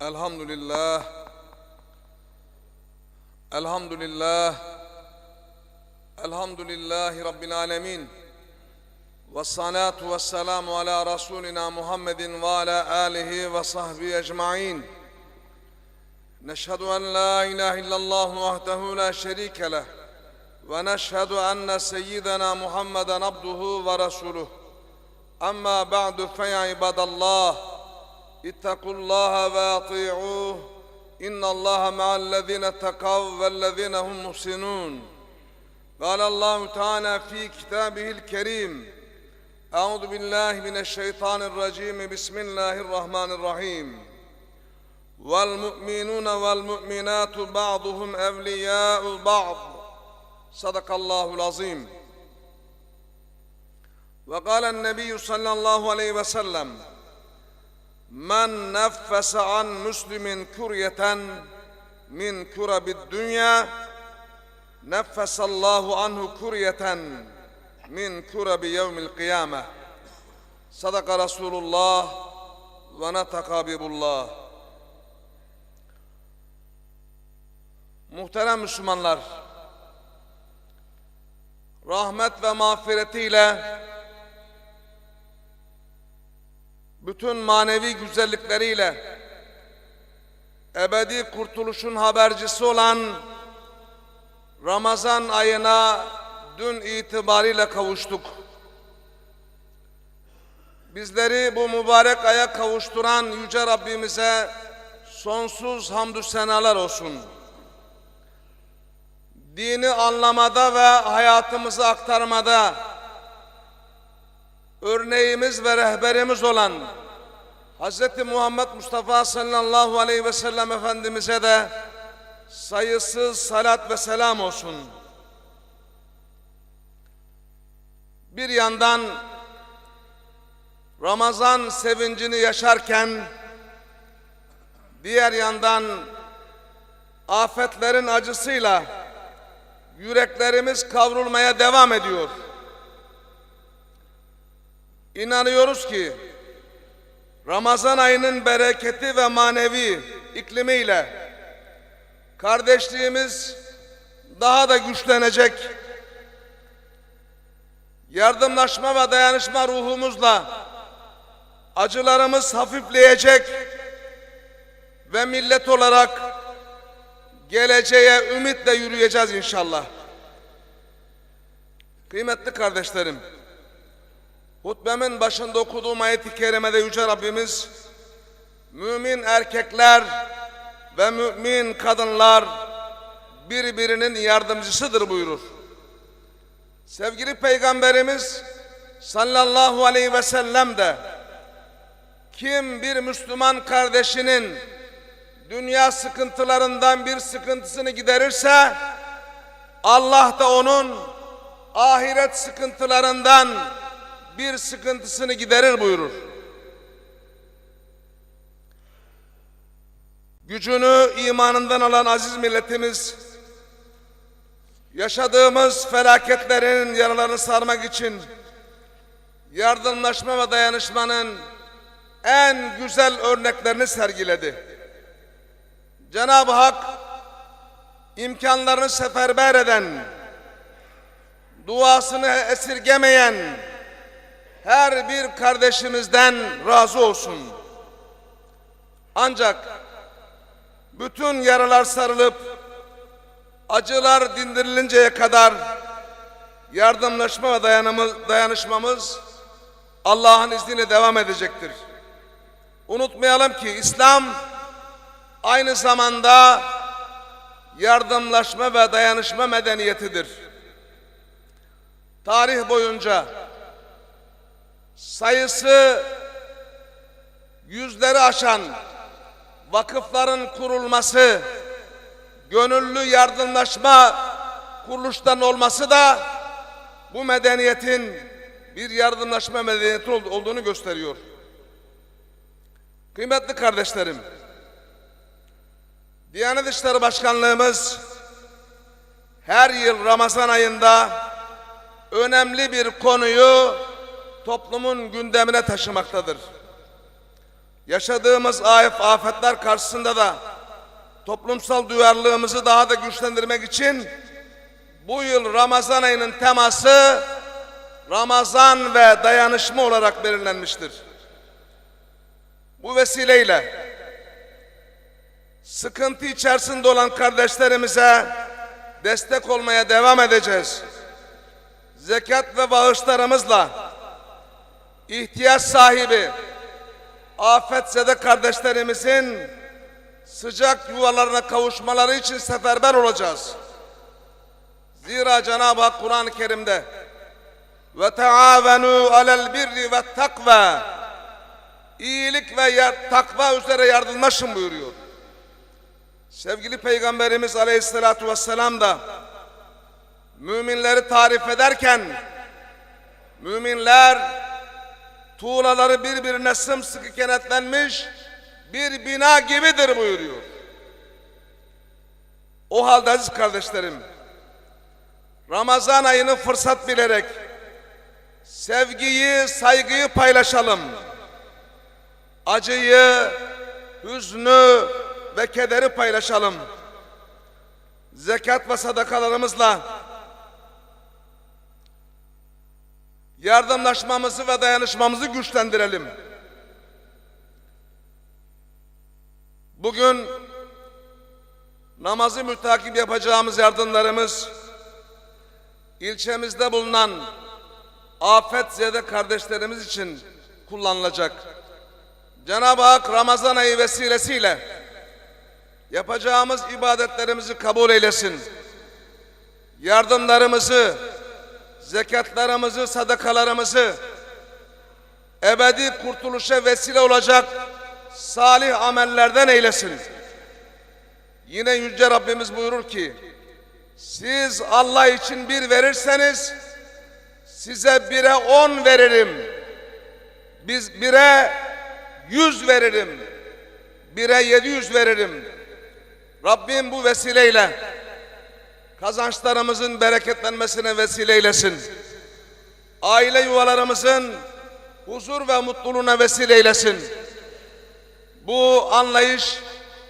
Elhamdülillah. Elhamdülillah. Elhamdülillahi Rabbil Alemin. Ve salatu ve selamu ala Resulina Muhammedin ve ala alihi ve sahbihi ecma'in. Neşhedü en la ilahe illallah vahdehu la şerike leh. Ve neşhedü enne seyyidena Muhammeden abduhu ve resuluh Amma ba'du fe ya ibadallah. اتقوا الله واطيعوه إن الله مع الذين اتقوا والذين هم محسنون قال الله تعالى في كتابه الكريم أعوذ بالله من الشيطان الرجيم بسم الله الرحمن الرحيم والمؤمنون والمؤمنات بعضهم أولياء بعض صدق الله العظيم وقال النبي صلى الله عليه وسلم Men neffese an müslimin kuryeten min kurabid dünya neffesallahu anhu kuryeten min kurabi yevmil kıyame. Sadaka Resulullah ve netaka bibullah Muhterem Müslümanlar rahmet ve mağfiretiyle bütün manevi güzellikleriyle ebedi kurtuluşun habercisi olan Ramazan ayına dün itibariyle kavuştuk. Bizleri bu mübarek aya kavuşturan Yüce Rabbimize sonsuz hamdü senalar olsun. Dini anlamada ve hayatımızı aktarmada örneğimiz ve rehberimiz olan Hz. Muhammed Mustafa sallallahu aleyhi ve sellem Efendimiz'e de sayısız salat ve selam olsun. Bir yandan Ramazan sevincini yaşarken diğer yandan afetlerin acısıyla yüreklerimiz kavrulmaya devam ediyor. İnanıyoruz ki Ramazan ayının bereketi ve manevi iklimiyle kardeşliğimiz daha da güçlenecek. Yardımlaşma ve dayanışma ruhumuzla acılarımız hafifleyecek ve millet olarak geleceğe ümitle yürüyeceğiz inşallah. Kıymetli kardeşlerim, hutbemin başında okuduğum ayet-i kerimede Yüce Rabbimiz, mümin erkekler ve mümin kadınlar birbirinin yardımcısıdır buyurur. Sevgili Peygamberimiz sallallahu aleyhi ve sellem de kim bir Müslüman kardeşinin dünya sıkıntılarından bir sıkıntısını giderirse Allah da onun ahiret sıkıntılarından bir sıkıntısını giderir buyurur. Gücünü imanından alan aziz milletimiz yaşadığımız felaketlerin yaralarını sarmak için yardımlaşma ve dayanışmanın en güzel örneklerini sergiledi. Cenab-ı Hak imkanlarını seferber eden, duasını esirgemeyen her bir kardeşimizden razı olsun. Ancak bütün yaralar sarılıp acılar dindirilinceye kadar yardımlaşma ve dayanışmamız Allah'ın izniyle devam edecektir. Unutmayalım ki İslam aynı zamanda yardımlaşma ve dayanışma medeniyetidir. Tarih boyunca sayısı yüzleri aşan vakıfların kurulması, gönüllü yardımlaşma kuruluştan olması da bu medeniyetin bir yardımlaşma medeniyeti olduğunu gösteriyor. Kıymetli kardeşlerim, Diyanet İşleri Başkanlığımız her yıl Ramazan ayında önemli bir konuyu toplumun gündemine taşımaktadır. Yaşadığımız ayıp afetler karşısında da toplumsal duyarlılığımızı daha da güçlendirmek için bu yıl Ramazan ayının teması Ramazan ve dayanışma olarak belirlenmiştir. Bu vesileyle sıkıntı içerisinde olan kardeşlerimize destek olmaya devam edeceğiz. Zekat ve bağışlarımızla ihtiyaç sahibi afetzede kardeşlerimizin sıcak yuvalarına kavuşmaları için seferber olacağız. Zira Cenab-ı Hak Kur'an-ı Kerim'de ve taavenu alel birri ve takva iyilik ve takva üzere yardımlaşın buyuruyor. Sevgili Peygamberimiz Aleyhisselatü Vesselam da müminleri tarif ederken müminler tuğlaları birbirine sımsıkı kenetlenmiş bir bina gibidir buyuruyor. O halde aziz kardeşlerim Ramazan ayını fırsat bilerek sevgiyi, saygıyı paylaşalım. Acıyı, hüznü ve kederi paylaşalım. Zekat ve sadakalarımızla yardımlaşmamızı ve dayanışmamızı güçlendirelim. Bugün namazı mütakip yapacağımız yardımlarımız ilçemizde bulunan afetzede kardeşlerimiz için kullanılacak. Cenab-ı Hak Ramazan ayı vesilesiyle yapacağımız ibadetlerimizi kabul eylesin. Yardımlarımızı, zekatlarımızı, sadakalarımızı ebedi kurtuluşa vesile olacak salih amellerden eylesin. Yine Yüce Rabbimiz buyurur ki, siz Allah için bir verirseniz, size bire on veririm. Biz bire yüz veririm. Bire yedi yüz veririm. Rabbim bu vesileyle kazançlarımızın bereketlenmesine vesile eylesin. Aile yuvalarımızın huzur ve mutluluğuna vesile eylesin. Bu anlayış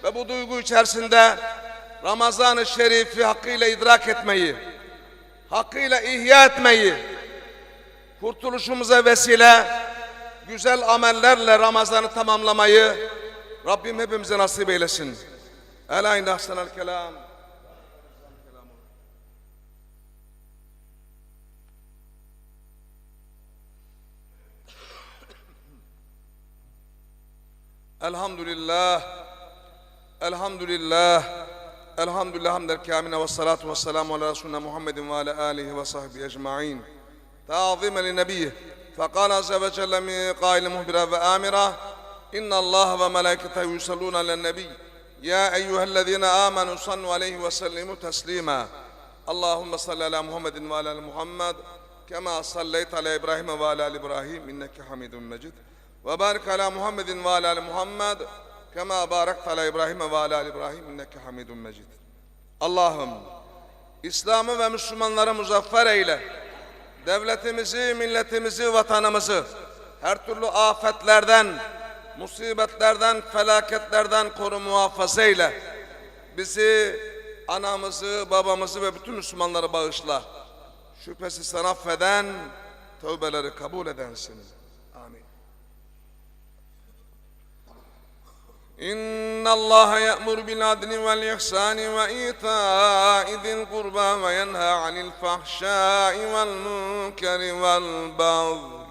ve bu duygu içerisinde Ramazan-ı Şerif'i hakkıyla idrak etmeyi, hakkıyla ihya etmeyi, kurtuluşumuza vesile, güzel amellerle Ramazan'ı tamamlamayı Rabbim hepimize nasip eylesin. Ela ahsenel kelam. Elhamdülillah. Elhamdülillah. Hamdel kamine ve salatu ve selamu ala Resulüne Muhammedin ve ala alihi ve sahbihi ecma'in. تعظيما لنبيه فقال عز وجل من قائل مهبرا وآمرا إن الله وملائكته يصلون على النبي يا أيها الذين آمنوا صلوا عليه وسلموا تسليما اللهم صل على محمد وعلى آل محمد كما صليت على إبراهيم وعلى آل إبراهيم إنك حميد مجيد Ve barik ala Muhammedin ve ala Muhammed kema barak ala İbrahim ve ala İbrahim inneke hamidun mecid. Allah'ım İslam'ı ve Müslümanları muzaffer eyle. Devletimizi, milletimizi, vatanımızı her türlü afetlerden, musibetlerden, felaketlerden koru muhafaza eyle. Bizi, anamızı, babamızı ve bütün Müslümanları bağışla. Şüphesiz sen affeden, tövbeleri kabul edensin. إن الله يأمر بالعدل والإحسان وإيتاء ذي القربى وينهى عن الفحشاء والمنكر والبغي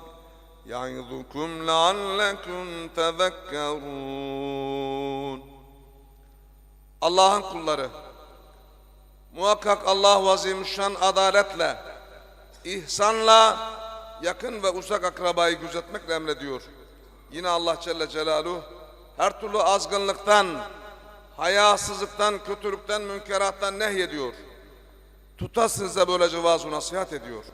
يعظكم لعلكم تذكرون Allah'ın kulları muhakkak Allah azimüşşan adaletle ihsanla yakın ve uzak akrabayı gözetmekle emrediyor. Yine Allah Celle Celaluhu her türlü azgınlıktan, hayasızlıktan, kötülükten, münkerattan nehyediyor. Tutasınıza böylece vaaz nasihat ediyor.